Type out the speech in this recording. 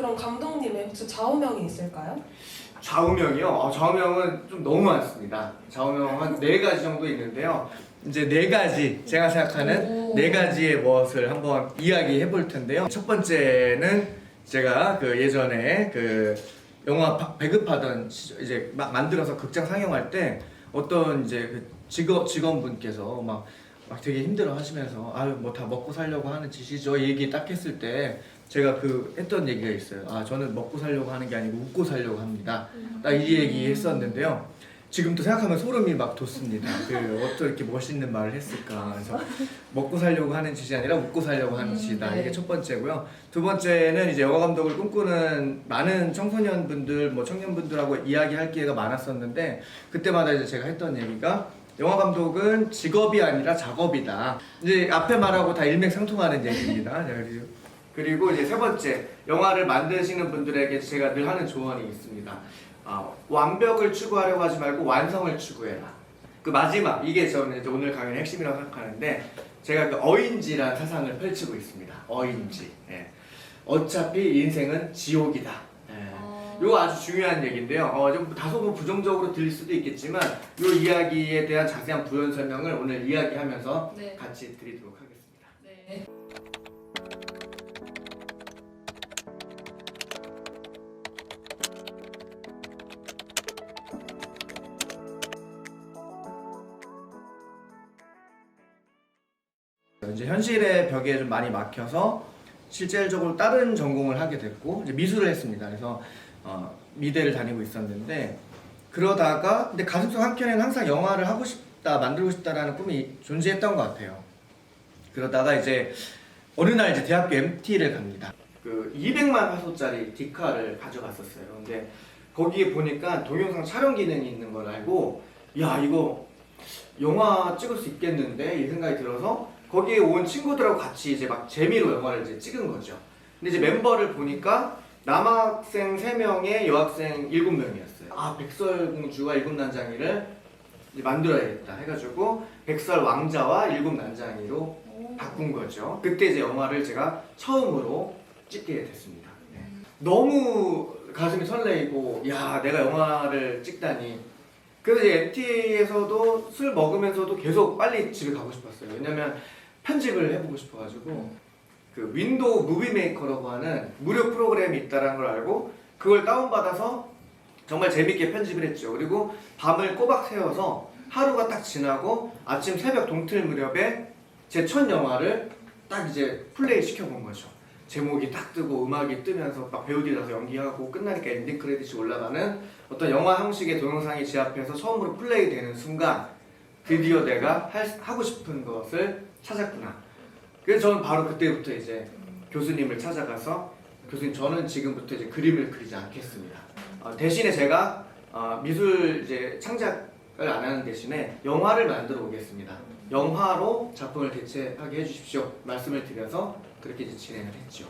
그럼 감독님의 혹시 좌우명이 있을까요? 좌우명이요? 어, 좌우명은 좀 너무 많습니다. 좌우명 한 네 가지 정도 있는데요. 이제 네 가지 제가 생각하는 오. 네 가지의 무엇을 한번 이야기해 볼 텐데요. 첫 번째는 제가 그 예전에 그 영화 바- 배급하던 시절 이제 막 만들어서 극장 상영할 때 어떤 이제 그 직업 직원분께서 막, 막 되게 힘들어 하시면서 아유 뭐 다 먹고 살려고 하는 짓이죠 얘기 딱 했을 때 제가 그 했던 얘기가 있어요. 아 저는 먹고 살려고 하는 게 아니고 웃고 살려고 합니다. 딱 이 얘기 했었는데요. 지금도 생각하면 소름이 막 돋습니다. 그 어떻게 이렇게 멋있는 말을 했을까. 그래서 먹고 살려고 하는 짓이 아니라 웃고 살려고 하는 음, 짓이다. 네. 이게 첫 번째고요. 두 번째는 이제 영화 감독을 꿈꾸는 많은 청소년분들, 뭐 청년분들하고 이야기할 기회가 많았었는데 그때마다 이제 제가 했던 얘기가 영화 감독은 직업이 아니라 작업이다. 이제 앞에 말하고 다 일맥상통하는 얘기입니다. 자, 그리고 이제 세 번째 영화를 만드시는 분들에게 제가 늘 하는 조언이 있습니다. 아, 완벽을 추구하려고 하지 말고 완성을 추구해라. 그 마지막 이게 저는 오늘 강연의 핵심이라고 생각하는데 제가 그 어인지라는 사상을 펼치고 있습니다. 어인지. 예. 어차피 인생은 지옥이다. 예. 이거 아주 중요한 얘기인데요. 어, 좀 다소 뭐 부정적으로 들릴 수도 있겠지만 이 이야기에 대한 자세한 부연 설명을 오늘 이야기하면서 네. 같이 드리도록 하겠습니다. 네. 이제 현실의 벽에 좀 많이 막혀서 실질적으로 다른 전공을 하게 됐고 이제 미술을 했습니다. 그래서 어, 미대를 다니고 있었는데 그러다가 근데 가슴속 한켠에는 항상 영화를 하고 싶다, 만들고 싶다라는 꿈이 존재했던 것 같아요. 그러다가 이제 어느 날 이제 대학교 MT를 갑니다. 그 200만 화소짜리 디카를 가져갔었어요. 근데 거기에 보니까 동영상 촬영 기능이 있는 걸 알고 야 이거 영화 찍을 수 있겠는데 이 생각이 들어서 거기에 온 친구들하고 같이 이제 막 재미로 영화를 이제 찍은 거죠. 근데 이제 멤버를 보니까 남학생 3명에 여학생 7명이었어요. 아 백설공주와 일곱 난장이를 이제 만들어야겠다 해가지고 백설 왕자와 일곱 난장이로 바꾼 거죠. 그때 이제 영화를 제가 처음으로 찍게 됐습니다. 네. 너무 가슴이 설레이고 야 내가 영화를 찍다니. 그래서 이제 MT에서도 술 먹으면서도 계속 빨리 집에 가고 싶었어요. 왜냐면 편집을 해보고 싶어가지고 그 윈도우 무비 메이커라고 하는 무료 프로그램이 있다는 걸 알고 그걸 다운받아서 정말 재밌게 편집을 했죠. 그리고 밤을 꼬박 새워서 하루가 딱 지나고 아침 새벽 동틀 무렵에 제 첫 영화를 딱 이제 플레이 시켜본 거죠. 제목이 딱 뜨고 음악이 뜨면서 막 배우들이 나서 연기하고 끝나니까 엔딩 크레딧이 올라가는 어떤 영화 형식의 동영상이 제 앞에서 처음으로 플레이 되는 순간 드디어 내가 할, 하고 싶은 것을 찾았구나. 그래서 저는 바로 그때부터 이제 교수님을 찾아가서 교수님 저는 지금부터 이제 그림을 그리지 않겠습니다. 어, 대신에 제가 어, 미술 이제 창작을 안 하는 대신에 영화를 만들어 보겠습니다. 영화로 작품을 대체하게 해주십시오. 말씀을 드려서 그렇게 이제 진행을 했죠.